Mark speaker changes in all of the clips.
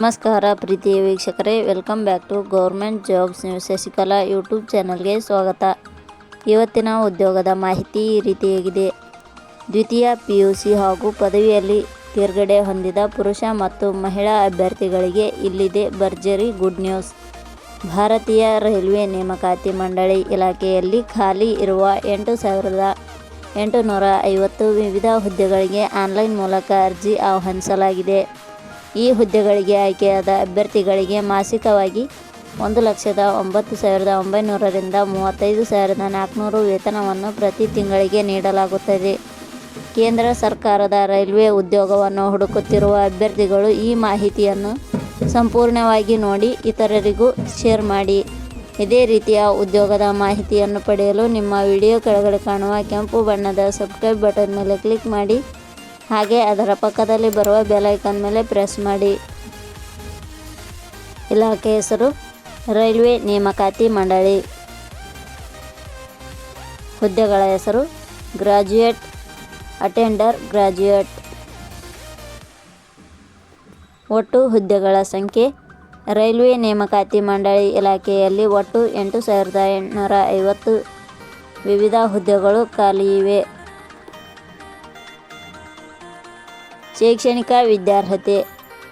Speaker 1: ನಮಸ್ಕಾರ ಪ್ರೀತಿಯ ವೀಕ್ಷಕರೇ welcome back to government jobs news Shashikala YouTube ಚಾನಲ್ಗೆ ಸ್ವಾಗತ. ಇವತ್ತಿನ ಉದ್ಯೋಗದ ಮಾಹಿತಿ ಈ ರೀತಿಯಾಗಿದೆ ದ್ವಿತೀಯ ಪಿ ಯು ಸಿ ಹಾಗೂ ಪದವಿಯಲ್ಲಿ ತೇರ್ಗಡೆ ಹೊಂದಿದ ಪುರುಷ ಮತ್ತು ಮಹಿಳಾ ಅಭ್ಯರ್ಥಿಗಳಿಗೆ ಇಲ್ಲಿದೆ ಭರ್ಜರಿ ಗುಡ್ ನ್ಯೂಸ್ ಭಾರತೀಯ ರೈಲ್ವೆ ನೇಮಕಾತಿ ಮಂಡಳಿ ಇಲಾಖೆಯಲ್ಲಿ ಖಾಲಿ ಇರುವ ಎಂಟು ಸಾವಿರದ ಎಂಟುನೂರ ಐವತ್ತು ವಿವಿಧ ಹುದ್ದೆಗಳಿಗೆ ಆನ್ಲೈನ್ ಮೂಲಕ ಅರ್ಜಿ ಆಹ್ವಾನಿಸಲಾಗಿದೆ. ಈ ಹುದ್ದೆಗಳಿಗೆ ಆಯ್ಕೆಯಾದ ಅಭ್ಯರ್ಥಿಗಳಿಗೆ ಮಾಸಿಕವಾಗಿ ಒಂದು ಲಕ್ಷದ ಒಂಬತ್ತು ಸಾವಿರದ ಒಂಬೈನೂರರಿಂದ ಮೂವತ್ತೈದು ಸಾವಿರದ ನಾಲ್ಕುನೂರು ವೇತನವನ್ನು ಪ್ರತಿ ತಿಂಗಳಿಗೆ ನೀಡಲಾಗುತ್ತದೆ. ಕೇಂದ್ರ ಸರ್ಕಾರದ ರೈಲ್ವೆ ಉದ್ಯೋಗವನ್ನು ಹುಡುಕುತ್ತಿರುವ ಅಭ್ಯರ್ಥಿಗಳು ಈ ಮಾಹಿತಿಯನ್ನು ಸಂಪೂರ್ಣವಾಗಿ ನೋಡಿ ಇತರರಿಗೂ ಶೇರ್ ಮಾಡಿ. ಇದೇ ರೀತಿಯ ಉದ್ಯೋಗದ ಮಾಹಿತಿಯನ್ನು ಪಡೆಯಲು ನಿಮ್ಮ ವಿಡಿಯೋ ಕೆಳಗಡೆ ಕಾಣುವ ಕೆಂಪು ಬಣ್ಣದ ಸಬ್ಸ್ಕ್ರೈಬ್ ಬಟನ್ ಮೇಲೆ ಕ್ಲಿಕ್ ಮಾಡಿ. ಹಾಗೆ ಅದರ ಪಕ್ಕದಲ್ಲಿ ಬರುವ ಬೆಲೈಕನ್ ಮೇಲೆ ಪ್ರೆಸ್ ಮಾಡಿ. ಇಲಾಖೆ ಹೆಸರು, ರೈಲ್ವೆ ನೇಮಕಾತಿ ಮಂಡಳಿ. ಹುದ್ದೆಗಳ ಹೆಸರು ಗ್ರಾಜ್ಯುಯೇಟ್ ಅಟೆಂಡರ್ ಗ್ರಾಜ್ಯುಯೇಟ್ ಒಟ್ಟು ಹುದ್ದೆಗಳ ಸಂಖ್ಯೆ, ರೈಲ್ವೆ ನೇಮಕಾತಿ ಮಂಡಳಿ ಇಲಾಖೆಯಲ್ಲಿ ಒಟ್ಟು ಎಂಟು ಸಾವಿರದ ಎಂಟುನೂರ ಐವತ್ತು. ವಿವಿಧ ಹುದ್ದೆಗಳು ಖಾಲಿ ಇವೆ. ಶೈಕ್ಷಣಿಕ ವಿದ್ಯಾರ್ಹತೆ,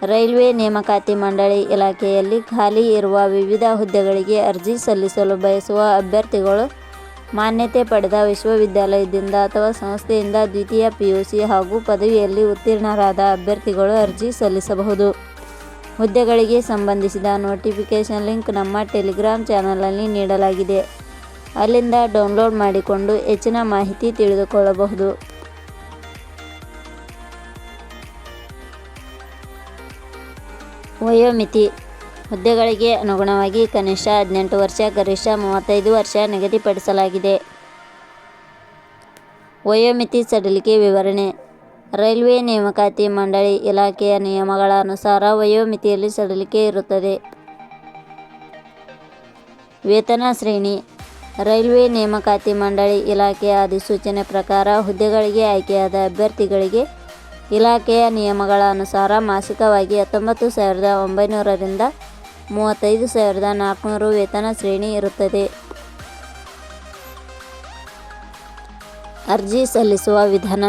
Speaker 1: ರೈಲ್ವೆ ನೇಮಕಾತಿ ಮಂಡಳಿ ಇಲಾಖೆಯಲ್ಲಿ ಖಾಲಿ ಇರುವ ವಿವಿಧ ಹುದ್ದೆಗಳಿಗೆ ಅರ್ಜಿ ಸಲ್ಲಿಸಲು ಬಯಸುವ ಅಭ್ಯರ್ಥಿಗಳು ಮಾನ್ಯತೆ ಪಡೆದ ವಿಶ್ವವಿದ್ಯಾಲಯದಿಂದ ಅಥವಾ ಸಂಸ್ಥೆಯಿಂದ ದ್ವಿತೀಯ ಪಿ ಯು ಸಿ ಹಾಗೂ ಪದವಿಯಲ್ಲಿ ಉತ್ತೀರ್ಣರಾದ ಅಭ್ಯರ್ಥಿಗಳು ಅರ್ಜಿ ಸಲ್ಲಿಸಬಹುದು. ಹುದ್ದೆಗಳಿಗೆ ಸಂಬಂಧಿಸಿದ ನೋಟಿಫಿಕೇಷನ್ ಲಿಂಕ್ ನಮ್ಮ ಟೆಲಿಗ್ರಾಮ್ ಚಾನಲಲ್ಲಿ ನೀಡಲಾಗಿದೆ. ಅಲ್ಲಿಂದ ಡೌನ್ಲೋಡ್ ಮಾಡಿಕೊಂಡು ಹೆಚ್ಚಿನ ಮಾಹಿತಿ ತಿಳಿದುಕೊಳ್ಳಬಹುದು. ವಯೋಮಿತಿ. ಹುದ್ದೆಗಳಿಗೆ ಅನುಗುಣವಾಗಿ ಕನಿಷ್ಠ ಹದಿನೆಂಟು ವರ್ಷ, ಗರಿಷ್ಠ ಮೂವತ್ತೈದು ವರ್ಷ ನಿಗದಿಪಡಿಸಲಾಗಿದೆ. ವಯೋಮಿತಿ ಸಡಿಲಿಕೆ ವಿವರಣೆ. ರೈಲ್ವೆ ನೇಮಕಾತಿ ಮಂಡಳಿ ಇಲಾಖೆಯ ನಿಯಮಗಳ ಅನುಸಾರ ವಯೋಮಿತಿಯಲ್ಲಿ ಸಡಿಲಿಕೆ ಇರುತ್ತದೆ. ವೇತನ ಶ್ರೇಣಿ. ರೈಲ್ವೆ ನೇಮಕಾತಿ ಮಂಡಳಿ ಇಲಾಖೆಯ ಅಧಿಸೂಚನೆ ಪ್ರಕಾರ ಹುದ್ದೆಗಳಿಗೆ ಆಯ್ಕೆಯಾದ ಅಭ್ಯರ್ಥಿಗಳಿಗೆ ಇಲಾಖೆಯ ನಿಯಮಗಳ ಅನುಸಾರ ಮಾಸಿಕವಾಗಿ ಹತ್ತೊಂಬತ್ತು ಸಾವಿರದ ಒಂಬೈನೂರರಿಂದ ಮೂವತ್ತೈದು ಸಾವಿರದ ನಾಲ್ಕುನೂರು ವೇತನ ಶ್ರೇಣಿ ಇರುತ್ತದೆ. ಅರ್ಜಿ ಸಲ್ಲಿಸುವ ವಿಧಾನ.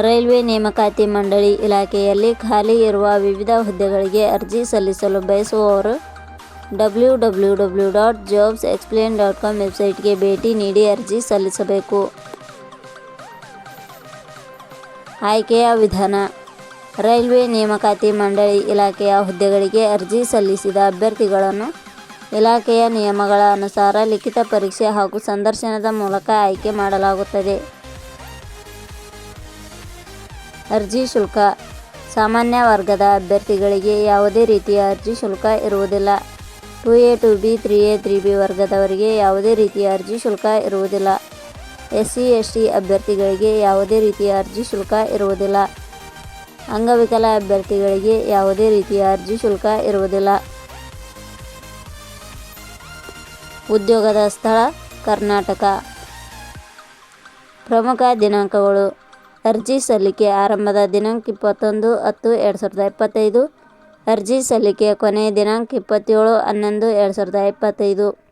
Speaker 1: ರೈಲ್ವೆ ನೇಮಕಾತಿ ಮಂಡಳಿ ಇಲಾಖೆಯಲ್ಲಿ ಖಾಲಿ ಇರುವ ವಿವಿಧ ಹುದ್ದೆಗಳಿಗೆ ಅರ್ಜಿ ಸಲ್ಲಿಸಲು ಬಯಸುವವರು W W W dot jobs explain dot com ವೆಬ್ಸೈಟ್ಗೆ ಭೇಟಿ ನೀಡಿ ಅರ್ಜಿ ಸಲ್ಲಿಸಬೇಕು. ಆಯ್ಕೆಯ ವಿಧಾನ. ರೈಲ್ವೆ ನೇಮಕಾತಿ ಮಂಡಳಿ ಇಲಾಖೆಯ ಹುದ್ದೆಗಳಿಗೆ ಅರ್ಜಿ ಸಲ್ಲಿಸಿದ ಅಭ್ಯರ್ಥಿಗಳನ್ನು ಇಲಾಖೆಯ ನಿಯಮಗಳ ಅನುಸಾರ ಲಿಖಿತ ಪರೀಕ್ಷೆ ಹಾಗೂ ಸಂದರ್ಶನದ ಮೂಲಕ ಆಯ್ಕೆ ಮಾಡಲಾಗುತ್ತದೆ. ಅರ್ಜಿ ಶುಲ್ಕ. ಸಾಮಾನ್ಯ ವರ್ಗದ ಅಭ್ಯರ್ಥಿಗಳಿಗೆ ಯಾವುದೇ ರೀತಿಯ ಅರ್ಜಿ ಶುಲ್ಕ ಇರುವುದಿಲ್ಲ. Two A two B, three A, three B ವರ್ಗದವರಿಗೆ ಯಾವುದೇ ರೀತಿಯ ಅರ್ಜಿ ಶುಲ್ಕ ಇರುವುದಿಲ್ಲ. ಎಸ್ ಸಿ ಎಸ್ ಟಿ ಅಭ್ಯರ್ಥಿಗಳಿಗೆ ಯಾವುದೇ ರೀತಿಯ ಅರ್ಜಿ ಶುಲ್ಕ ಇರುವುದಿಲ್ಲ. ಅಂಗವಿಕಲ ಅಭ್ಯರ್ಥಿಗಳಿಗೆ ಯಾವುದೇ ರೀತಿಯ ಅರ್ಜಿ ಶುಲ್ಕ ಇರುವುದಿಲ್ಲ. ಉದ್ಯೋಗದ ಸ್ಥಳ, ಕರ್ನಾಟಕ. ಪ್ರಮುಖ ದಿನಾಂಕಗಳು. ಅರ್ಜಿ ಸಲ್ಲಿಕೆ ಆರಂಭದ ದಿನಾಂಕ ಇಪ್ಪತ್ತೊಂದು, ಹತ್ತು, ಎರಡು ಸಾವಿರದ ಇಪ್ಪತ್ತೈದು. ಅರ್ಜಿ ಸಲ್ಲಿಕೆಯ ಕೊನೆಯ ದಿನಾಂಕ ಇಪ್ಪತ್ತೇಳು, ಹನ್ನೊಂದು, ಎರಡು ಸಾವಿರದ ಇಪ್ಪತ್ತೈದು.